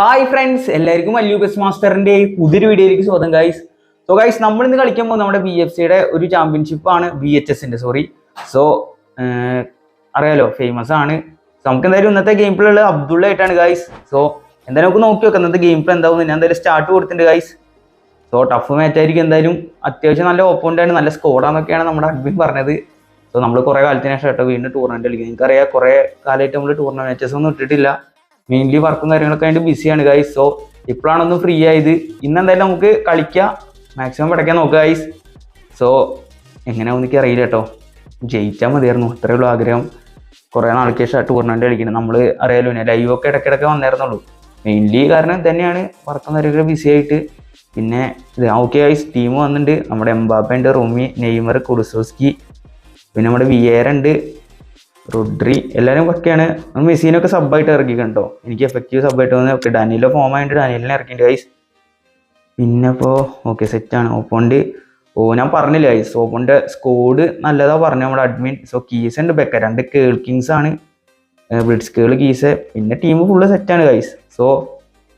Hi friends എല്ലാവർക്കും Mallu bus മാസ്റ്ററിന്റെ പുതിയൊരു വീഡിയോയിലേക്ക് സ്വാഗതം ഗൈസ് സോ ഗൈസ് നമ്മൾ ഇന്ന് കളിക്കുമ്പോൾ നമ്മുടെ ബി എഫ് സിയുടെ ഒരു ചാമ്പ്യൻഷിപ്പ് ആണ് ബി എച്ച് എസിന്റെ സോറി സോ അറിയാലോ ഫേമസ് ആണ്. നമുക്ക് എന്തായാലും ഇന്നത്തെ ഗെയിം പ്ലേ ഉള്ളത് അബ്ദുള്ള ആയിട്ടാണ് ഗൈസ് സോ എന്തായാലും നമുക്ക് നോക്കി നോക്കാം ഇന്നത്തെ ഗെയിം പ്ലേ എന്താവും ഞാൻ എന്തായാലും സ്റ്റാർട്ട് കൊടുത്തിട്ടുണ്ട് ഗൈസ് സോ ടഫ് മാച്ച് ആയിരിക്കും എന്തായാലും. അത്യാവശ്യം നല്ല ഓപ്പോണന്റ് ആണ് നല്ല സ്കോഡാന്നൊക്കെയാണ് നമ്മുടെ അഡ്മിൻ പറഞ്ഞത്. സോ നമ്മൾ കുറേ കാലത്തിന് ശേഷം കേട്ടോ വീണ്ടും ടൂർണമെന്റ് കളിക്കുന്നത് നിങ്ങൾക്കറിയാം കുറേ കാലമായിട്ട് നമ്മൾ ടൂർണമെന്റ് മാച്ചസ് ഒന്നും ഇട്ടിട്ടില്ല. മെയിൻലി വർക്കും കാര്യങ്ങളൊക്കെ ആയിട്ട് ബിസിയാണ് ഗൈസ് സോ ഇപ്പോഴാണ് ഒന്ന് ഫ്രീ ആയത്. ഇന്ന് എന്തായാലും നമുക്ക് കളിക്കാം. മാക്സിമം പടയ്ക്കാൻ നോക്കുക ഗൈസ് സോ എങ്ങനെയാവും എനിക്ക് അറിയില്ല കേട്ടോ. ജയിച്ചാൽ മതിയായിരുന്നു. അത്രയേ ഉള്ളൂ ആഗ്രഹം. കുറേ നാൾക്ക് ശേഷം ടൂർണമെന്റ് കളിക്കുന്നത് നമ്മൾ അറിയാലോ ലൈവ് ഒക്കെ ഇടയ്ക്കിടയ്ക്ക് വന്നായിരുന്നുള്ളൂ മെയിൻലി കാരണം തന്നെയാണ്. വർക്കും കാര്യങ്ങളൊക്കെ ബിസി ആയിട്ട്. പിന്നെ ഇത് ഓക്കെ ഗൈസ് ടീം വന്നിട്ടുണ്ട് നമ്മുടെ എംബാപ്പ റൂമി നെയ്മർ കുടുസോസ്കി. പിന്നെ നമ്മുടെ വിയേര ഉണ്ട് റുഡ്രി എല്ലാവരും ഒക്കെയാണ് മെസ്സിനൊക്കെ സബ്ബായിട്ട് ഇറക്കി കണ്ടോ എനിക്ക് എഫക്റ്റീവ് സബ്ബായിട്ട് വന്ന് ഓക്കെ ഡാനിയലോ ഫോം ആയിട്ട് ഡാനിയലിനെ ഇറക്കിയിട്ട് ഗൈസ് പിന്നെ ഇപ്പോൾ ഓക്കെ സെറ്റാണ് ഓപ്പോണ്ട് ഓ ഞാൻ പറഞ്ഞില്ല ഗൈസ് ഓപ്പോണ്ട് സ്കോഡ് നല്ലതാ പറഞ്ഞു നമ്മുടെ അഡ്മിൻ സോ കീസ് ഉണ്ട് ബെക്ക. രണ്ട് കേൾ കിങ്സ് ആണ്. ബ്രിഡ്സ് കേൾ കീസ് പിന്നെ ടീം ഫുള്ള് സെറ്റാണ് ഗൈസ് സോ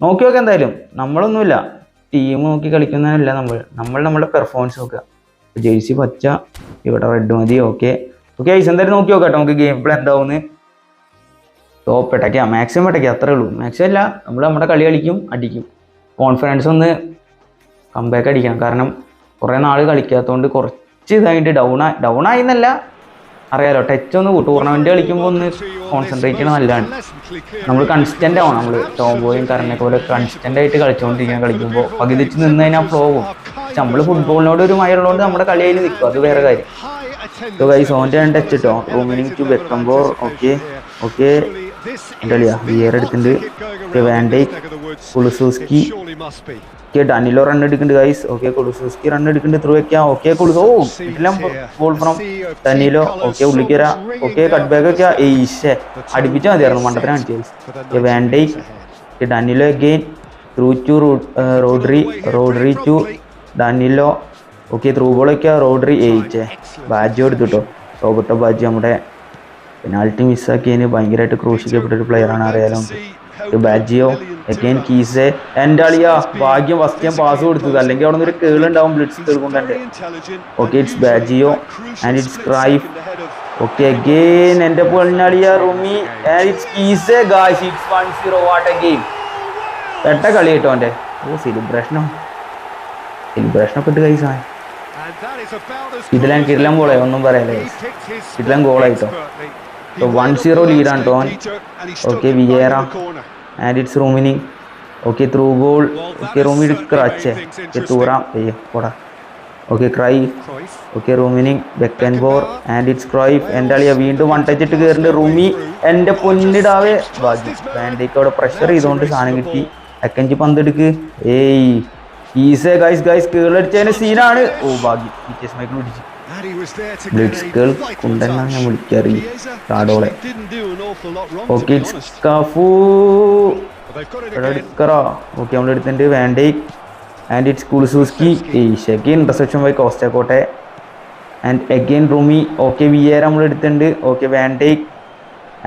നോക്കി നോക്കാം എന്തായാലും. നമ്മളൊന്നുമില്ല. ടീം നോക്കി കളിക്കുന്നതല്ല നമ്മൾ. നമ്മൾ നമ്മുടെ പെർഫോമൻസ് നോക്കുക. ജേഴ്സി പച്ച ഇവിടെ റെഡ് മതി ഓക്കെ ഓക്കെ ഐസ് എന്തായാലും നോക്കി നോക്കാം നമുക്ക് ഗെയിം പ്ലേ എന്താവുമെന്ന് ടോപ്പ് ഇട്ടയ്ക്കാം മാക്സിമം ഇട്ടയ്ക്കാം അത്രേ ഉള്ളൂ. മാക്സിമം അല്ല നമ്മൾ നമ്മുടെ കളി കളിക്കും അടിക്കും. കോൺഫിഡൻസ് ഒന്ന് കമ്പാക്ക് അടിക്കണം. കാരണം കുറേ നാൾ കളിക്കാത്തതുകൊണ്ട് കുറച്ച് ഇതായിട്ട് ഡൗൺ ഡൗൺ ആയി എന്നല്ല അറിയാലോ ടച്ച് ഒന്ന് ടൂർണമെന്റ് കളിക്കുമ്പോൾ ഒന്ന് കോൺസെൻട്രേറ്റ് ചെയ്യണം നല്ലതാണ്. നമ്മൾ കൺസ്റ്റന്റ് ആവണം നമ്മൾ ടോംബോയും കറനൊക്കെ പോലെ കൺസ്റ്റന്റ് ആയിട്ട് കളിച്ചുകൊണ്ടിരിക്കാൻ കളിക്കുമ്പോൾ പകുതിച്ച് നിന്ന് കഴിഞ്ഞാൽ ഫ്ലോ പോകും പക്ഷെ നമ്മൾ ഫുട്ബോളിനോട് ഒരു മയമുള്ളതുകൊണ്ട് നമ്മുടെ കളി അതിൽ നിൽക്കും അത് വേറെ കാര്യം. സോ ഗൈസ് ഓന്റെ ഞാൻ ടച്ച് ഇട്ടോ റൂമിനിങ് ടു വെക്കുമ്പോൾ ഓക്കെ ഓക്കെ എന്താ വിയർ എടുത്തിട്ടുണ്ട്. Van de Kulusevski. Okay Danilo run എടുക്കുന്നുണ്ട് ഗൈസ് ഓക്കെ കുളുസൂസ്കി റൺ എടുക്കുന്നുണ്ട്. ത്രൂ വെക്കാം. ഓക്കെ കുളുസോ എല്ലാം ബോൾ ഫ്രം ഡാനിലോ ഓക്കെ ഉള്ളിക്കര ഓക്കെ കട്ട് ബാക്ക് ഒക്കെ. ഈശേ അടുപ്പിച്ചാൽ മതിയായിരുന്നു മണ്ടത്തിന് കാണിച്ചു van de Danilo again through to Rodri Rodri to Danilo okay through ബോളൊക്കെ Rodri ജയിച്ചേ ബാജി എടുത്തു കേട്ടോ റോബർട്ടോ ബാജി നമ്മുടെ പെനാൾട്ടി മിസ്സാക്കിയതിന് ഭയങ്കരമായിട്ട് ക്രൂശിക്കപ്പെട്ട ഒരു പ്ലെയറാണ് അറിയാലോ. ബാജിയോ അഗൈൻ കീസെ എന്റെ അളിയാ ഭാഗ്യം ഫസ്റ്റ് ഞാൻ പാസ് കൊടുത്തത് അല്ലെങ്കിൽ അവിടെ നിന്ന് ഒരു കേളുണ്ടാവും ബ്ലിറ്റ്സ് കേൾക്കൊണ്ട് എന്റെ okay it's Baggio and it's Cruyff okay again എന്റെ പൊളിഞ്ഞളിയ റുമി. സെലിബ്രേഷനോ സെലിബ്രേഷനൊക്കെ ഇട്ട് കൈസാ ഇതിലാൻ കിടലം ഗോളായി ഒന്നും പറയല്ലേ? കിടലം ഗോളായിട്ടോ? വൺ സീറോ ലീഡാണ് ടോൻ okay Vieira and it's Rummenigge okay through goal okay റൂമിൽ ക്രച്ച്. തൂറാം അയ്യോ പോടാ. Okay Cruyff okay Rummenigge back and bore and it's Cruyff എന്റെ അളിയ വീണ്ടും വൺ ടച്ച് ഇട്ട് കയറിന്റെ റൂമി എന്റെ പൊന്നിടാവേ. ബാക്കി ബാൻഡേക്ക് അവിടെ പ്രഷർ ചെയ്തുകൊണ്ട് സാധനം കിട്ടി. അക്കഞ്ച് പന്തെടുക്ക്. ഏയ്. ഈസേ ഗൈസ് ഗൈസ് കേളടിച്ചതിന് സീനാണ് ഓ ഭാഗ്യം. ടീച്ചേഴ്സ് മൈക്കിൾ പിടിച്ചു. ബ്ലിറ്റ്സ് കേൾ കുണ്ടെന്നാണ് ഞാൻ വിളിക്കാറ്. കാടോളെ ഓക്കെ കഫൂ എടുക്കറോ. ഓക്കെ നമ്മൾ എടുത്തിട്ടുണ്ട്. വേണ്ടേ? And it's Kulusevski ഏയ്ഷ് again interception by Costacurta and again Rumi okay Vieira നമ്മൾ എടുത്തിട്ടുണ്ട്. Okay van Dijk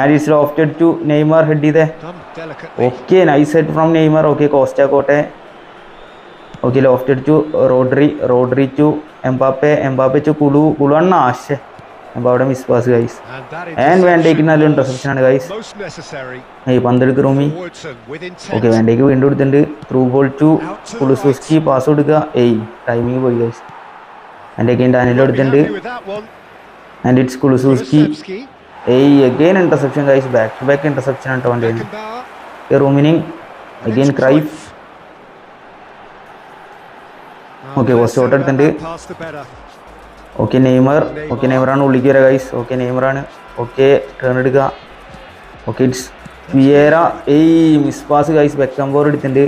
and it's lofted to Neymar head ചെയ്തേ. Okay nice head from Neymar okay Costacurta okay lofted to Rodri Rodri to Mbappe Mbappe to Kullu കുളു അണ്ണ ആശ എംബാവിടെ miss pass guys and van Dijk നല്ല interception ആണ് guys ഈ പന്തെടുക്ക് റൂമി. Okay വേണ്ടേക്ക് വീണ്ടും എടുത്തിട്ടുണ്ട്. Through ball to Kulusevski pass കൊടുക്കുക. ഏയ് ടൈമിങ് പോയി ഗൈസ് അഗെയിൻ ഡാനിലോ എടുത്തിട്ടുണ്ട്. ആൻഡ് ഇറ്റ്സ് കുളുസുസ്കി ഏയ് again interception guys back to back interception ആണ് ടോന്റെ Rummenigge again Cruyff okay shot എടുത്തിട്ടുണ്ട്. Okay Neymar. ഓക്കെ നെയ്മറാണ് ഉള്ളിക്ക് വരാം ഗൈസ് ഓക്കെ നെയ്മറാണ്. ഓക്കെ ടേൺ എടുക്കുക. ഓക്കെ ഇറ്റ്സ് വിയേറ ഏയ് മിസ് പാസ് ഗൈസ് ബെക്കംബോർ എടുത്തിട്ടുണ്ട്.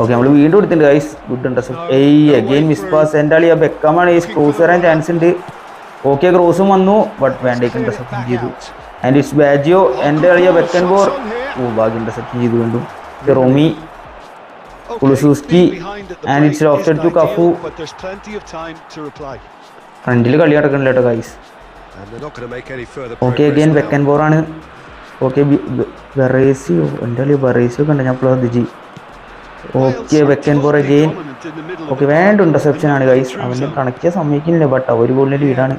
ഓക്കെ നമ്മൾ വീണ്ടും എടുത്തിട്ടുണ്ട് ഗൈസ് ഗുഡ് ഇൻട്രസ്റ്റ് ഏയ് അഗെയിൻ മിസ് പാസ് എന്റെ ആളി ആ ബെക്കമാണ് ഈ ക്രോസ് വരാൻ ചാൻസ് ഉണ്ട്. ഓക്കെ ക്രോസും വന്നു. ബട്ട് വേണ്ടേക്ക് ഇന്റർസെപ്ഷൻ ചെയ്തു. ആൻഡ് ഇറ്റ്സ് ബാജിയോ എന്റെ കളിയ ബെക്കൻ ബോർ ഓ ബാഗ് ഇന്റർസെപ്ഷൻ ചെയ്തു വീണ്ടും. Romy. Kulusevski and it's lofted to Cafu ഫ്രണ്ടിൽ കളി നടക്കണില്ല കേട്ടോ ഗൈസ് ഓക്കെ അഗെയിൻ ബെക്കൻ ബോറാണ് ഓക്കെ ബെറേസിയോ എന്റെ കളി ബെറേസിയോ കണ്ട ഞാൻ ശ്രദ്ധിച്ച് ഓക്കെ വെക്കൻ ബോർ അഗെയിൻ ഓക്കെ വേണ്ട ഇന്റർസെപ്ഷൻ ആണ് ഗൈസ് അവന്റെ കണക്കിയ സമ്മതിക്കുന്നില്ല ബട്ട് ഒരു ഗോളിന്റെ ലീഡാണ്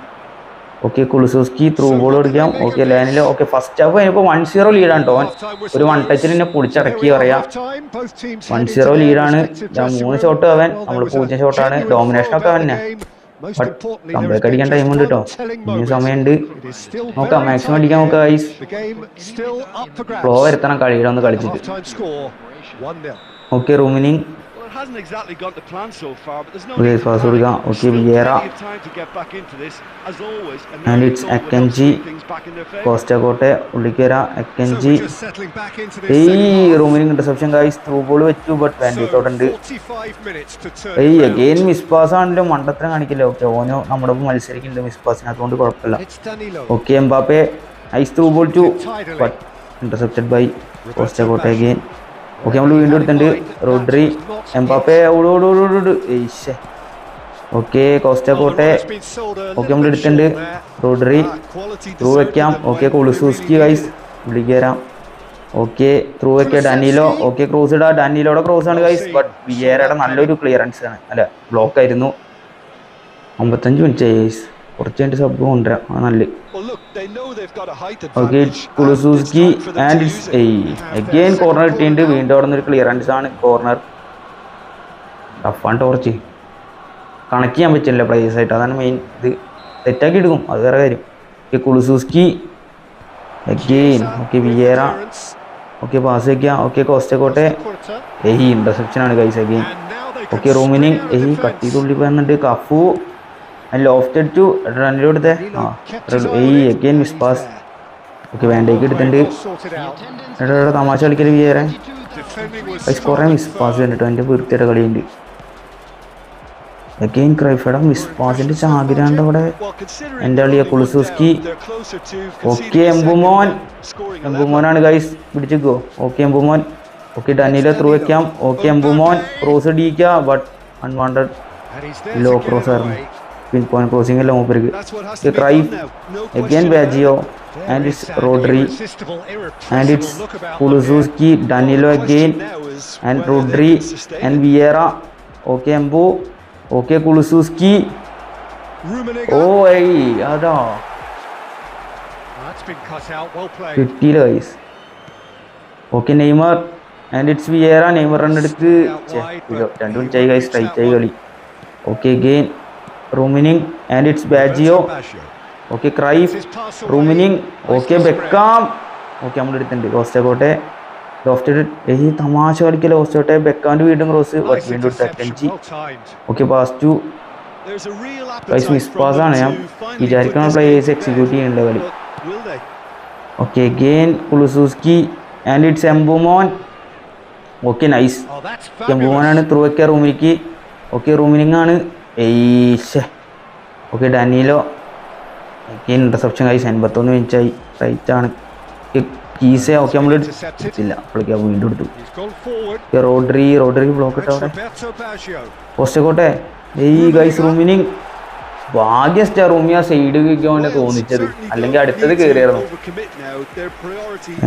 ഓക്കെ കുളുസോസ്കി ത്രൂ ബോൾ കൊടുക്കാം ഓക്കെ ലൈനിൽ ഓക്കെ ഫസ്റ്റ് ഹാഫ് കഴിഞ്ഞപ്പോൾ വൺ സീറോ ലീഡാണ് ടോൻ ഒരു വൺ ടച്ചിൽ എന്നെ പൊടിച്ചടക്കി പറയാം. വൺ സീറോ ലീഡാണ് ഞാൻ മൂന്ന് ഷോട്ട് അവൻ. നമ്മൾ പൂജ്യം ഷോട്ടാണ് ഡോമിനേഷൻ ഒക്കെ ബട്ട് കമ്പേക്ക് അടിക്കാൻ ടൈം ഉണ്ട് കേട്ടോ ഇനി സമയമുണ്ട് നോക്കാം മാക്സിമം അടിക്കാൻ നോക്കാം ഐസ് ഫ്ലോ വരുത്തണം കളിയുടെ ഒന്ന് കളിച്ചിട്ട്. Okay Rummenigge hasn't exactly gone to plan so far, but there's no Okay, need to pass. കൊടുക്കാം. There's Okay, still Vieira. plenty time to get back into this, as always, and And now it's you Costa it will help Akanji. roaming interception guys through ball favour. but കോട്ടെ ഉള്ളിക്കര Akanji ഏയ് Rummenigge interception guys through ball വെച്ചു but പാന്റീസോട്ടുണ്ട് ഏയ് again miss pass ആണല്ലോ മണ്ടത്തരം കാണിക്കില്ല okay ഓനോ നമ്മുടെ ഒപ്പം മത്സരിക്കുന്നുണ്ട് മിസ് പാസിന് അതുകൊണ്ട് കുഴപ്പമില്ല okay Mbappe ice through ball to but intercepted by Costacurta again okay നമ്മൾ വീണ്ടും എടുത്തിട്ടുണ്ട്. റോഡ്രി എംബാപ്പെ ഓടോടോടോട് ഏയ്ഷേ ഓക്കെ കോസ്റ്റ കോട്ടെ ഓക്കെ നമ്മൾ എടുത്തിട്ടുണ്ട്. റോഡ്രി ത്രൂ വെക്കാം. ഓക്കെ കുളിസൂസ്കി ഗൈസ് വിളിക്കരാം ഓക്കെ ത്രൂ വയ്ക്കുക ഡാനിലോ ഓക്കെ ക്രോസ് ഇടാം. ഡാനിലോടെ ക്രോസ് ആണ് ഗൈസ് ബട്ട് വിയേരയുടെ നല്ലൊരു ക്ലിയറൻസ് ആണ്. അല്ല ബ്ലോക്ക് ആയിരുന്നു. അമ്പത്തഞ്ച് മിനിറ്റ് ഗൈസ് കുറച്ച് കഴിഞ്ഞിട്ട് സബ് കൊണ്ടുവരാം. നല്ല. ഓക്കെ കുളുസൂസ്കി ആൻഡ് ഇറ്റ്സ് എയ് അഗെയിൻ കോർണർ കിട്ടിയിട്ടുണ്ട്. വീണ്ടും അവിടെ നിന്നൊരു ക്ലിയറൻസ് ആണ്. കോർണർ ടഫാണ് ടോർച്ച് കണക്ട് ചെയ്യാൻ പറ്റില്ല പ്ലേയേഴ്സ് ആയിട്ട്. അതാണ് മെയിൻ ഇത്. സെറ്റാക്കി എടുക്കും. അത് വേറെ കാര്യം. Okay Kulusevski again okay Vieira okay pass വയ്ക്കുക ഓക്കെ കോസ്റ്റക്കോട്ടെ എഹി ഇന്റർസെപ്ഷൻ ആണ് ഗൈസ് അഗെയിൻ ഓക്കെ റൂമിനിങ് എഹി കട്ടി തുള്ളി പോകുന്നുണ്ട് കഫു ലോഫ്റ്റ് അടിച്ചു റണ്ണിൽ കൊടുത്തേ. ആ ഏയ് മിസ് പാസ് ഓക്കെ വേണ്ടേക്ക് എടുത്തിട്ടുണ്ട്. എടാ തമാശ കളിക്കൽ വിചാരം കുറേ മിസ് പാസ് കണ്ടിട്ടോ. എന്റെ വൃത്തിയുടെ കളിയുണ്ട്. അഗെയിൻ ക്രൈഫയുടെ മിസ് പാസിന്റെ ചാകിരാണ്ട് അവിടെ. എന്റെ കളിയെ കുളുസൂസ്കി. ഓക്കെ എംബുമോൻ എംബുമോനാണ് ഗൈസ് പിടിച്ചിക്കോ. ഓക്കെ എംബുമോൻ ഓക്കെ ഡനിയിലെ ത്രൂ വെക്കാം. ഓക്കെ എംബുമോൻ ക്രോസ് അടിക്കുക ബട്ട് അൺവാണ്ടഡ് ലോ ക്രോസ് ആയിരുന്നു. പിൻ പോയിന്റ് ക്രോസിംഗ് അല്ല മൂപ്പർക്ക്. Cruyff again Baggio and it's Rodri and it's Kulusevski Danilo again and Rodri and Vieira okay എംബു okay Kulusevski ഓ ഐ അതാ കിട്ടിയില്ല guys okay Neymar and it's Vieira Neymar റണ്ണെടുത്ത് രണ്ട് മിനിറ്റായി guys straight ആയി കളി. Okay again Rummenigge and it's Baggio okay Cruyff Rummenigge. Okay Beckham okay നമ്മൾ എടുത്തിട്ടുണ്ട്. കോസ്റ്റക്കോട്ടെ ലോഫ്റ്റ് ഈ തമാശ കളിക്കല കോസ്റ്റോട്ടെ ബെക്കാന്റെ വീണ്ടും ക്രോസ് വീണ്ടും Akanji okay pass to guys miss pass ആണ്. ഞാൻ വിചാരിക്കുന്ന പ്ലേയേഴ്സ് എക്സിക്യൂട്ട് ചെയ്യേണ്ട കളി. Okay again Kulusevski and it's Mbeumo okay nice എംബുമോനാണ് through വെക്കുക റൂമിലേക്ക് ഓക്കെ റൂമിനിങ് ആണ്. ഏയ്ഷേ okay Danilo. Okay interception guys എൺപത്തൊന്ന് മിനിറ്റ് ആയി. റൈറ്റ് ആണ്. കീസേ ഓക്കെ നമ്മൾ ഇല്ല അപ്പോഴേക്ക് വീണ്ടും എടുത്തു. റോഡ്രി റോഡ്രി ബ്ലോക്ക് ഇട്ട അവിടെ? പോസ്റ്റക്കോട്ടെ ഏയ് ഗൈസ് റൂമിനിങ് ഭാഗ്യ സ്റ്റാർ റൂമി ആ സൈഡ് കഴിക്കാൻ തോന്നിച്ചത്. അല്ലെങ്കിൽ അടുത്തത് കയറിയായിരുന്നു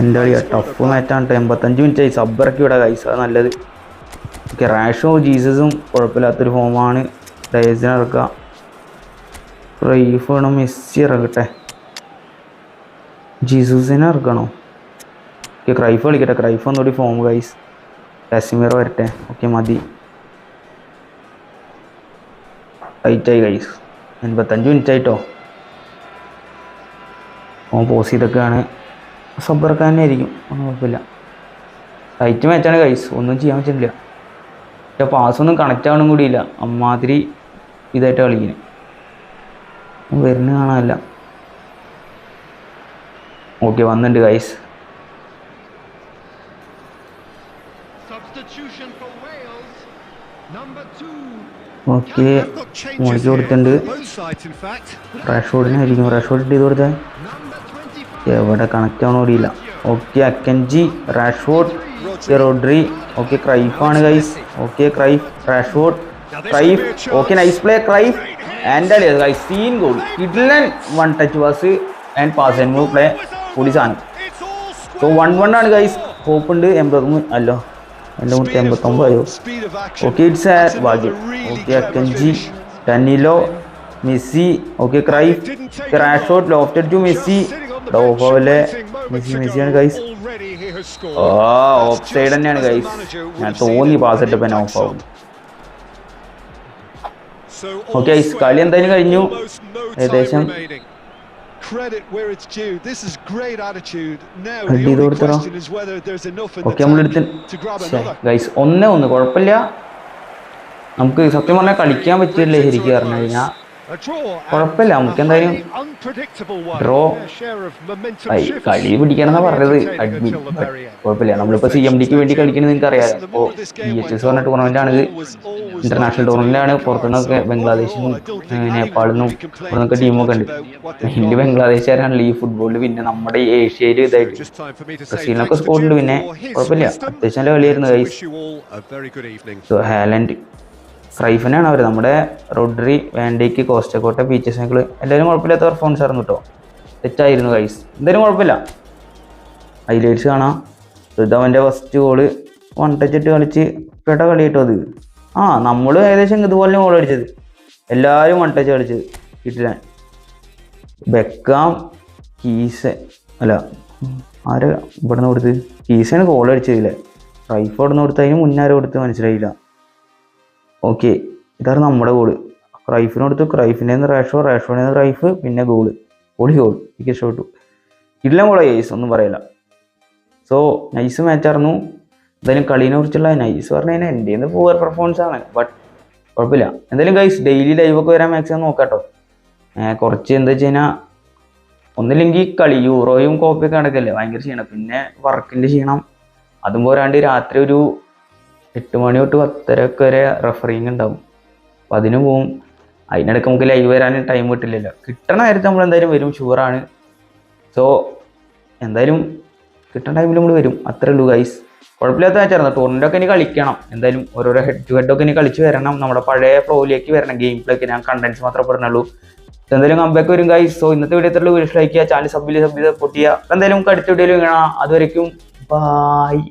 എന്റെ കളി ടഫ് മാറ്റാണ് എൺപത്തഞ്ച് മിനിറ്റ് ആയി. സബ്ബറൊക്കെ ഇവിടെ വിടാം ഗൈസ് അത് നല്ലത്. ഓക്കെ റാഷോ ജീസസും കുഴപ്പമില്ലാത്തൊരു ഫോമാണ് ഡയസിനെ ഇറക്കാം റൈഫ് വേണം മെസ്സി ഇറങ്ങട്ടെ. ജീസസിനെ ഇറക്കണോ ഓക്കെ ക്രൈഫ് കളിക്കട്ടെ ക്രൈഫ് ഒന്നുകൂടി ഫോം ഗൈസ് കാശ്മീർ വരട്ടെ. ഓക്കെ മതി. ടൈറ്റായി ഗൈസ് എൺപത്തഞ്ച് മിനിറ്റ് ആയിട്ടോ? ഓൻ പോസ് ചെയ്തൊക്കെയാണ് സബ്ബർക്കാൻ ആയിരിക്കും. ഒന്നും കുഴപ്പമില്ല. ടൈറ്റ് മാച്ചാണ് ഗൈസ് ഒന്നും ചെയ്യാൻ പറ്റില്ല. പാസ് ഒന്നും കണക്റ്റ് ആവണം കൂടിയില്ല. അമ്മാതിരി ഇതായിട്ട് കളിക്കുന്നത് വരുന്ന കാണാനല്ല. ഓക്കെ വന്നിട്ടുണ്ട് ഗൈസ്. ഓക്കെ മോളിക്ക് കൊടുത്തിട്ടുണ്ട്. റാഷോഡിനായിരിക്കും റാഷോഡ് ചെയ്ത് കൊടുത്തേ. Number 25. എവിടെ കണക്റ്റ് ആവണോ അറിയില്ല. Okay Akanji Rashford okay Rodri okay ക്രൈഫാണ് guys okay Cruyff Rashford Cruyff okay nice play Cruyff and guys scene goal കിഡ്ലൻ one touch pass and pass and move play സാധനം so one one ആണ് guys hope ഉണ്ട് എൺപത് അല്ലോ എന്റെ മുന്നൂറ്റി എൺപത്തൊമ്പതോ okay it's a ഭാഗ്യം okay Akanji Danilo Messi okay Cruyff crash shot lofted to Messi ഡോഫോലെ Messi മെസ്സിയാണ് ഗൈസ് ഓഫ് സൈഡ് തന്നെയാണ് ഗൈസ് ഞാൻ തോന്നി പാസ് ഇട്ടപ്പോൾ ഓഫ് ആവും. ഓക്കെ ഐസ് കളി എന്തായാലും കഴിഞ്ഞു. ഏകദേശം? ഓക്കെ നമ്മളെടുത്ത് ഗൈസ് ഒന്നേ ഒന്ന് കുഴപ്പമില്ല. നമുക്ക് സത്യം പറഞ്ഞാൽ കളിക്കാൻ പറ്റിയില്ലേ ശരിക്കും പറഞ്ഞു കഴിഞ്ഞാൽ കുഴപ്പമില്ല നമുക്ക് എന്തായാലും ഡ്രോ ആയി കളി പിടിക്കണമെന്നാ പറഞ്ഞത്. അഡ്മിൻ കുഴപ്പമില്ല നമ്മളിപ്പോ സി എം ഡിക്ക് വേണ്ടി കളിക്കുന്നത് നിങ്ങൾക്ക് അറിയാം അപ്പോ ബി എച്ച് എസ് പറഞ്ഞ ടൂർണമെന്റ് ആണ് ഇന്റർനാഷണൽ ടൂർണമെന്റ് ആണ്. പുറത്തുനിന്നൊക്കെ ബംഗ്ലാദേശിനും ഏഹ്, നേപ്പാളിൽ നിന്നും പുറത്തുനിന്നൊക്കെ ടീമൊക്കെ ഉണ്ട് മെയിൻലി ബംഗ്ലാദേശുകാരാണല്ലോ ഈ ഫുട്ബോളിൽ പിന്നെ നമ്മുടെ ഈ ഏഷ്യയിൽ ഇതായിട്ട്. ബ്രസീലിനൊക്കെ സ്കോർ ഉണ്ട് പിന്നെ. കുഴപ്പമില്ല. അത്യാവശ്യം നല്ല കളിയായിരുന്നു ഗൈസ് സോ ഹാലൻഡ് ഫ്രൈഫനാണ് അവർ നമ്മുടെ റോഡ്രി വാൻഡേക്ക് കോസ്റ്റക്കോട്ട പീച്ചസ് ഞങ്ങൾ എല്ലാവരും കുഴപ്പമില്ലാത്ത പെർഫോമൻസ് ആയിരുന്നു കേട്ടോ തെറ്റായിരുന്നു ഗൈസ് എന്തായാലും കുഴപ്പമില്ല. ഹൈലൈറ്റ്സ് കാണാം. ഋതവന്റെ ഫസ്റ്റ് ഗോൾ വൺ ടച്ച് ഇട്ട് കളിച്ച് പെട്ട കളി കേട്ടോ അത്. ആ നമ്മൾ ഏകദേശം ഇതുപോലെ ഗോൾ അടിച്ചത്. എല്ലാവരും വൺ ടച്ച് കളിച്ചത് കിട്ടില്ല. ബെക്കാം കീസ് അല്ല ആര് ഇവിടെ നിന്ന് കൊടുത്ത് കീസാണ് ഗോൾ അടിച്ചതില്ലേ റൈഫ് അവിടെ നിന്ന് കൊടുത്ത് കൊടുത്ത് മനസ്സിലായില്ല. ഓക്കെ ഇതാണ് നമ്മുടെ ഗോൾ ക്രൈഫിന് കൊടുത്തു ക്രൈഫിന്റെ റേഷോ റേഷോയിൽ ക്രൈഫ് പിന്നെ ഗോൾ പൊളി ഗോൾ എനിക്ക് ഇഷ്ടപ്പെട്ടു. ഇല്ല ഗോളാ ഐസ് ഒന്നും പറയില്ല. സോ നൈസ് മാച്ചായിരുന്നു എന്തായാലും കളീനെ കുറിച്ചുള്ള നൈസ് പറഞ്ഞു കഴിഞ്ഞാൽ എന്റെ പൂവർ പെർഫോമൻസ് ആണ്. ബട്ട് കുഴപ്പമില്ല. എന്തായാലും ഗൈസ് ഡെയിലി ലൈവൊക്കെ വരാൻ മാക്സിമം ഏർ കുറച്ച് എന്താ വെച്ച് കഴിഞ്ഞാൽ ഒന്നില്ലെങ്കിൽ കളി യൂറോയും കോപ്പയൊക്കെ നടക്കല്ലേ? ഭയങ്കര ക്ഷീണം. പിന്നെ വർക്കിന്റെ ക്ഷീണം. അതും പോരാണ്ട് രാത്രി ഒരു എട്ട് മണി തൊട്ട് പത്തരക്ക് വരെ റെഫറിങ് ഉണ്ടാവും. അപ്പം അതിന് പോവും. അതിനിടയ്ക്ക് നമുക്ക് ലൈവ് വരാൻ ടൈം കിട്ടില്ലല്ലോ. കിട്ടണ നേരത്തെ നമ്മൾ എന്തായാലും വരും. ഷുവറാണ് സോ എന്തായാലും കിട്ടുന്ന ടൈമിൽ നമ്മൾ വരും. അത്രേ ഉള്ളൂ ഗൈസ് കുഴപ്പമില്ലാത്ത മാച്ചായിരുന്നു ടൂർണമെന്റ് ഒക്കെ ഇനി കളിക്കണം. എന്തായാലും ഓരോരോ ഹെഡ് ടു ഹെഡ് ഒക്കെ ഇനി കളിച്ച് വരണം. നമ്മുടെ പഴയ ഫ്ലോയിലേക്ക് വരണം. ഗെയിം പ്ലേക്ക് ഞാൻ കണ്ടൻസ് മാത്രമേ പറഞ്ഞുള്ളൂ. എന്തായാലും കമ്പാക്ക് വരും ഗൈസ് സോ ഇന്നത്തെ വീഡിയോ എത്ര വീഡിയോ ലൈക്ക് ചെയ്യുക ചാനൽ സബ് സബ് സപ്പോർട്ട് ചെയ്യുക. എന്തായാലും നമുക്ക് അടുത്ത വീഡിയോയിൽ കാണാം. അതുവരേക്കും ബായ്